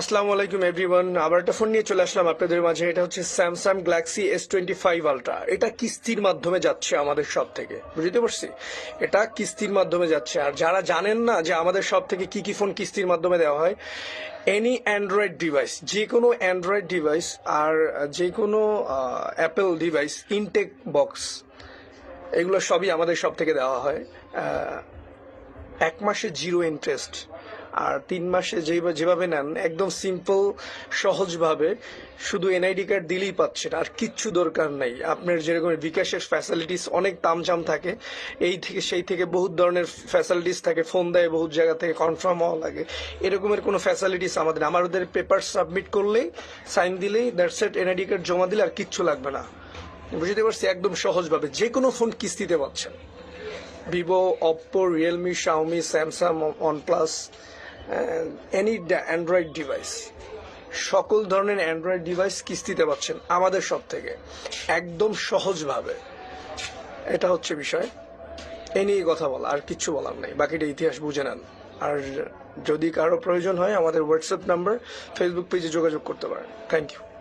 আসসালামু আলাইকুম এভরিওয়ান আবার একটা ফোন নিয়ে চলে আসলাম আপনাদের মাঝে। এটা হচ্ছে Samsung Galaxy S twenty five Ultra এটা কিস্তির মাধ্যমে যাচ্ছে আমাদের সব থেকে বুঝতে পারছি? এটা কিস্তির মাধ্যমে যাচ্ছে। আর যারা জানেন না যে আমাদের সব থেকে কি কি ফোন কিস্তির মাধ্যমে দেওয়া হয় এনি অ্যান্ড্রয়েড ডিভাইস যে কোনো অ্যান্ড্রয়েড ডিভাইস আর যে কোনো অ্যাপেল ডিভাইস ইনটেক বক্স এগুলো সবই আমাদের সব থেকে দেওয়া হয়। এক মাসে জিরো ইন্টারেস্ট আর তিন মাসে যেভাবে নেন, একদম সিম্পল সহজভাবে, শুধু এনআইডি কার্ড দিলেই পাচ্ছেন, আর কিচ্ছু দরকার নেই। আপনার যেরকম বিকাশের ফ্যাসিলিটিস অনেক তামঝাম থাকে, এই থেকে, সেই থেকে বহুত ধরনের ফ্যাসিলিটিস থাকে ফোন দেয় বহুত জায়গা থেকে কনফার্ম হওয়া লাগে। এরকমের কোনো ফ্যাসিলিটিস আমাদের। আমাদের পেপার সাবমিট করলেই সাইন দিলেই দ্যাটস এট এনআইডি কার্ড জমা দিলে আর কিচ্ছু লাগবে না। বুঝতে পারছি? একদম সহজভাবে। যে কোনো ফোন কিস্তিতে পাচ্ছেন। Vivo Oppo Realme Xiaomi Samsung OnePlus any Android device সকল ধরনের অ্যান্ড্রয়েড ডিভাইস কিস্তিতে পাচ্ছেন আমাদের সব থেকে একদম সহজভাবে। এটা হচ্ছে বিষয়। এ নিয়ে কথা বলা, আর কিচ্ছু বলার নেই। বাকিটা ইতিহাস বুঝে নেন। আর যদি কারও প্রয়োজন হয়, আমাদের হোয়াটসঅ্যাপ নাম্বার ফেসবুক পেজে যোগাযোগ করতে পারেন। Thank you